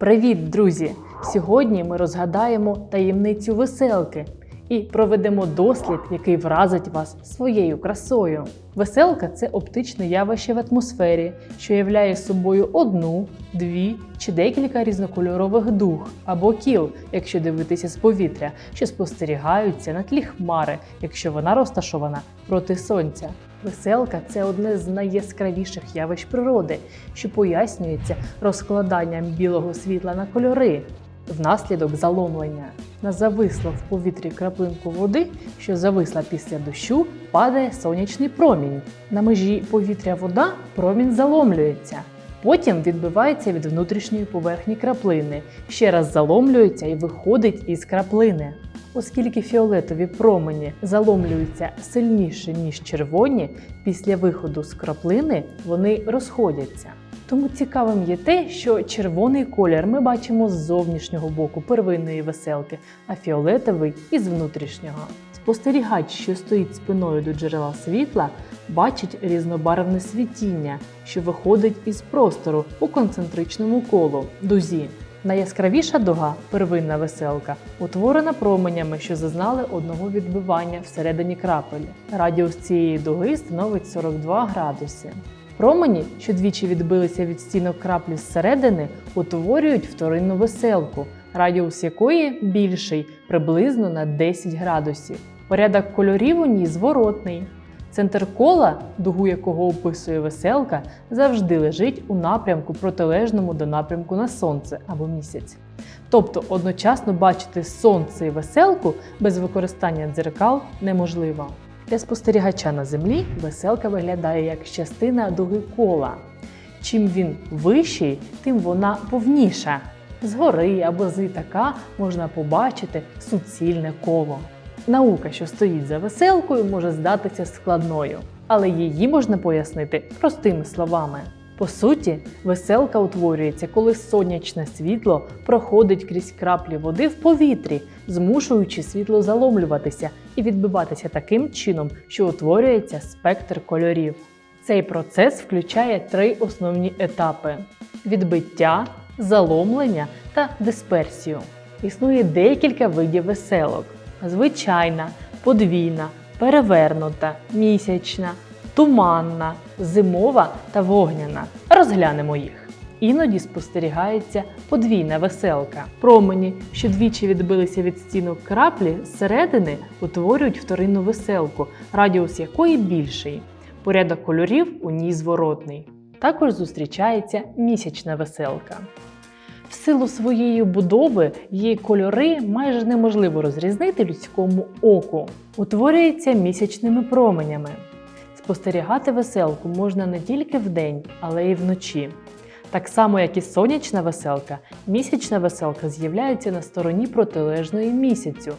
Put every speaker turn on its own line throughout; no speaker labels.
Привіт, друзі! Сьогодні ми розгадаємо таємницю веселки і проведемо дослід, який вразить вас своєю красою. Веселка це оптичне явище в атмосфері, що являє собою одну, дві чи декілька різнокольорових дуг або кіл, якщо дивитися з повітря, що спостерігаються на тлі хмари, якщо вона розташована проти сонця. Веселка це одне з найяскравіших явищ природи, що пояснюється розкладанням білого світла на кольори внаслідок заломлення. На зависло в повітрі краплинку води, що зависла після дощу, падає сонячний промінь. На межі повітря-вода промінь заломлюється. Потім відбивається від внутрішньої поверхні краплини, ще раз заломлюється і виходить із краплини. Оскільки фіолетові промені заломлюються сильніше, ніж червоні, після виходу з краплини вони розходяться. Тому цікавим є те, що червоний колір ми бачимо з зовнішнього боку первинної веселки, а фіолетовий із внутрішнього. Спостерігач, що стоїть спиною до джерела світла, бачить різнобарвне світіння, що виходить із простору у концентричному колу дузі. Найяскравіша дуга, первинна веселка, утворена променями, що зазнали одного відбивання всередині крапель. Радіус цієї дуги становить 42 градуси. Промені, що двічі відбилися від стінок краплі зсередини, утворюють вторинну веселку, радіус якої більший приблизно на 10 градусів. Порядок кольорів у ній зворотний. Центр кола, дугу якого описує веселка, завжди лежить у напрямку протилежному до напрямку на сонце або місяць. Тобто одночасно бачити сонце і веселку без використання дзеркал неможливо. Для спостерігача на землі веселка виглядає як частина дуги кола. Чим він вищий, тим вона повніша. Згори або з літака можна побачити суцільне коло. Наука, що стоїть за веселкою, може здатися складною, але її можна пояснити простими словами. По суті, веселка утворюється, коли сонячне світло проходить крізь краплі води в повітрі, змушуючи світло заломлюватися і відбиватися таким чином, що утворюється спектр кольорів. Цей процес включає три основні етапи: відбиття, заломлення та дисперсію. Існує декілька видів веселок: звичайна, подвійна, перевернута, місячна, туманна, зимова та вогняна. Розглянемо їх. Іноді спостерігається подвійна веселка. Промені, що двічі відбилися від стінок краплі, зсередини утворюють вторинну веселку, радіус якої більший. Порядок кольорів у ній зворотний. Також зустрічається місячна веселка. В силу своєї будови її кольори майже неможливо розрізнити людському оку. Утворюється місячними променями. Спостерігати веселку можна не тільки вдень, але й вночі. Так само, як і сонячна веселка, місячна веселка з'являється на стороні протилежної місяцю.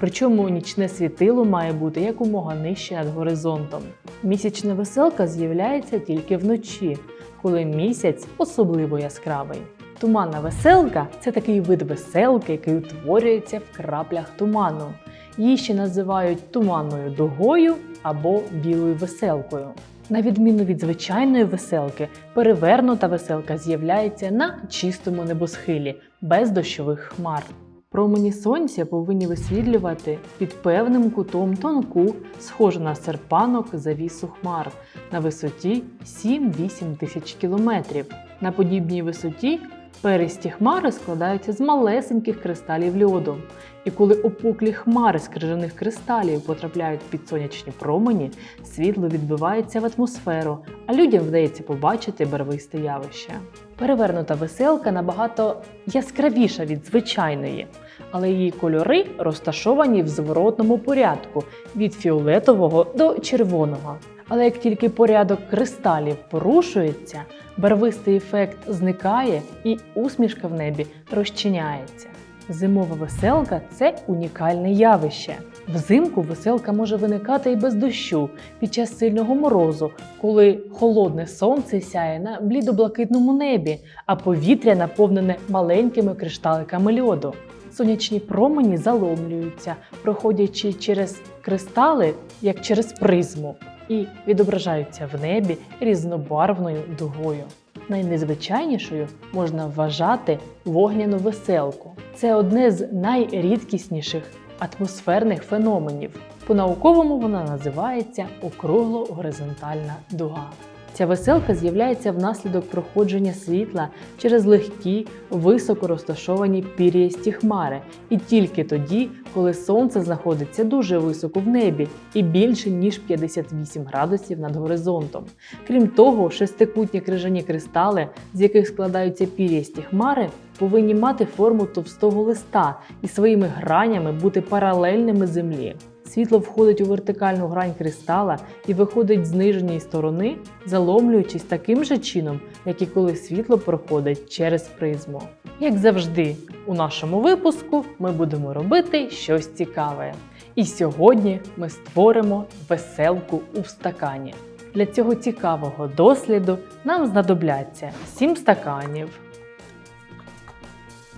Причому нічне світило має бути якомога нижче над горизонтом. Місячна веселка з'являється тільки вночі, коли місяць особливо яскравий. Туманна веселка це такий вид веселки, який утворюється в краплях туману. Її ще називають туманною дугою або білою веселкою. На відміну від звичайної веселки, перевернута веселка з'являється на чистому небосхилі, без дощових хмар. Промені сонця повинні висвітлювати під певним кутом тонку, схожу на серпанок завісу хмар на висоті 7-8 тисяч кілометрів. На подібній висоті Перисті хмари складаються з малесеньких кристалів льоду. І коли опуклі хмари з крижаних кристалів потрапляють під сонячні промені, світло відбивається в атмосферу, а людям вдається побачити барвисте явище. Перевернута веселка набагато яскравіша від звичайної, але її кольори розташовані в зворотному порядку від фіолетового до червоного. Але як тільки порядок кристалів порушується, барвистий ефект зникає і усмішка в небі розчиняється. Зимова веселка це унікальне явище. Взимку веселка може виникати і без дощу під час сильного морозу, коли холодне сонце сяє на блідо-блакитному небі, а повітря наповнене маленькими кришталиками льоду. Сонячні промені заломлюються, проходячи через кристали, як через призму і відображаються в небі різнобарвною дугою. найнезвичайнішою можна вважати вогняну веселку. Це одне з найрідкісніших атмосферних феноменів. По-науковому вона називається округло-горизонтальна дуга. Ця веселка з'являється внаслідок проходження світла через легкі, високо розташовані пір'ясті хмари, і тільки тоді, коли сонце знаходиться дуже високо в небі і більше ніж 58 градусів над горизонтом. Крім того, шестикутні крижані кристали, з яких складаються пір'ясті хмари, повинні мати форму товстого листа і своїми гранями бути паралельними землі. Світло входить у вертикальну грань кристала і виходить з нижньої сторони, заломлюючись таким же чином, як і коли світло проходить через призму. Як завжди, у нашому випуску ми будемо робити щось цікаве. І сьогодні ми створимо веселку у стакані. Для цього цікавого досліду нам знадобляться 7 стаканів,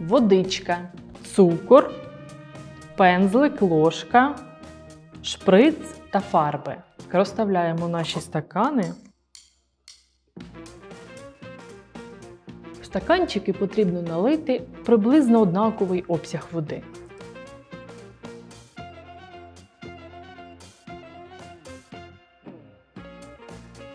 водичка, цукор, пензлик, ложка, шприц та фарби. Розставляємо наші стакани. В стаканчики потрібно налити приблизно однаковий обсяг води.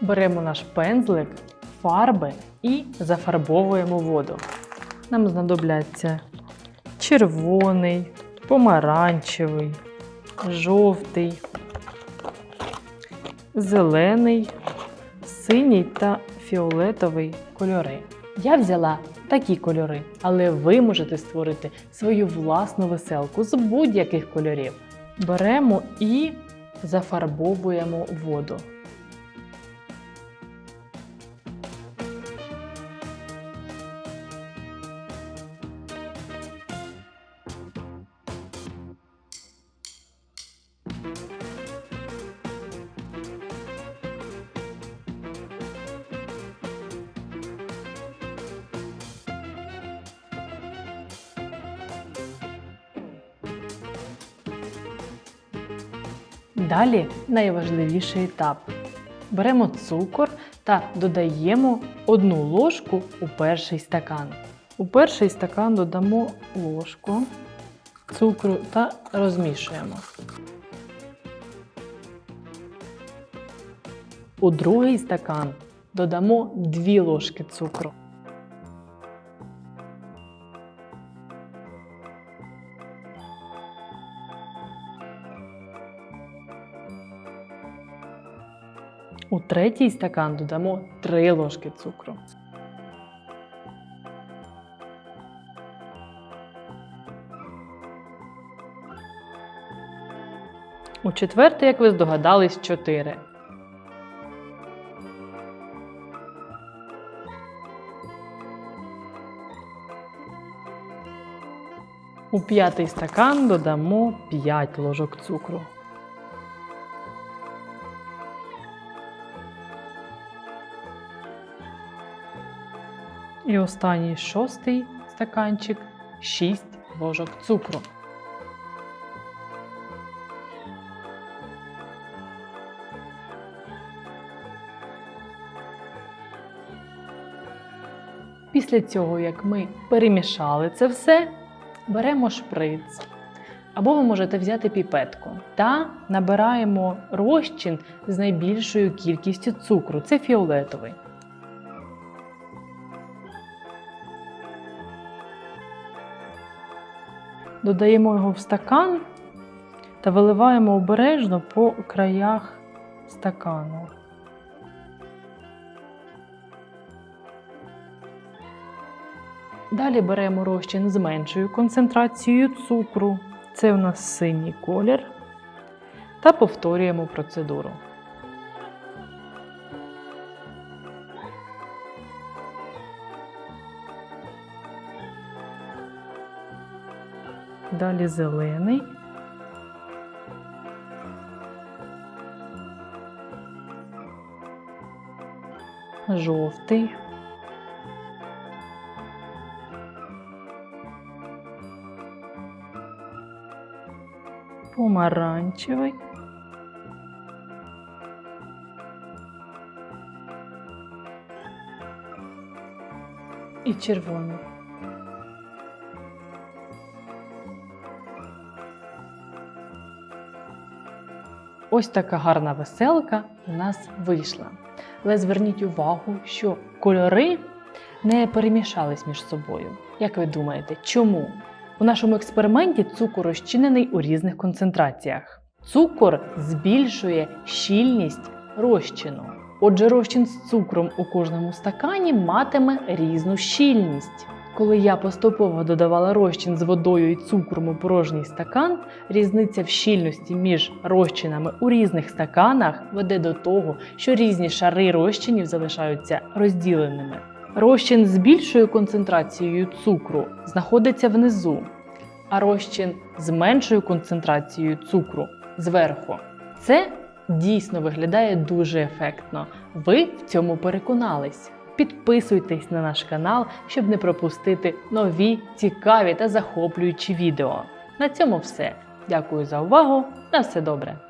Беремо наш пензлик, фарби і зафарбовуємо воду. Нам знадобляться червоний, помаранчевий, жовтий, зелений, синій та фіолетовий кольори. Я взяла такі кольори, але ви можете створити свою власну веселку з будь-яких кольорів. Беремо і зафарбовуємо воду. Далі найважливіший етап. Беремо цукор та додаємо одну ложку у перший стакан. У перший стакан додамо ложку цукру та розмішуємо. У другий стакан додамо 2 ложки цукру. У третій стакан додамо 3 ложки цукру. У четвертий, як ви здогадались, 4. У п'ятий стакан додамо 5 ложок цукру. І останній шостий стаканчик 6 ложок цукру. Після цього, як ми перемішали це все, беремо шприц. Або ви можете взяти піпетку та набираємо розчин з найбільшою кількістю цукру. Це фіолетовий. Додаємо його в стакан та виливаємо обережно по краях стакану. Далі беремо розчин з меншою концентрацією цукру. Це у нас синій колір. Та повторюємо процедуру. Далі зелений. Жовтий. Помаранчевий. і червоний. Ось така гарна веселка у нас вийшла. Але зверніть увагу, що кольори не перемішались між собою. Як ви думаєте, чому? У нашому експерименті цукор розчинений у різних концентраціях. Цукор збільшує щільність розчину. Отже, розчин з цукром у кожному стакані матиме різну щільність. Коли я поступово додавала розчин з водою і цукром у порожній стакан, різниця в щільності між розчинами у різних стаканах веде до того, що різні шари розчинів залишаються розділеними. Розчин з більшою концентрацією цукру знаходиться внизу, а розчин з меншою концентрацією цукру зверху. Це дійсно виглядає дуже ефектно. Ви в цьому переконались. Підписуйтесь на наш канал, щоб не пропустити нові, цікаві та захоплюючі відео. На цьому все. Дякую за увагу. На все добре!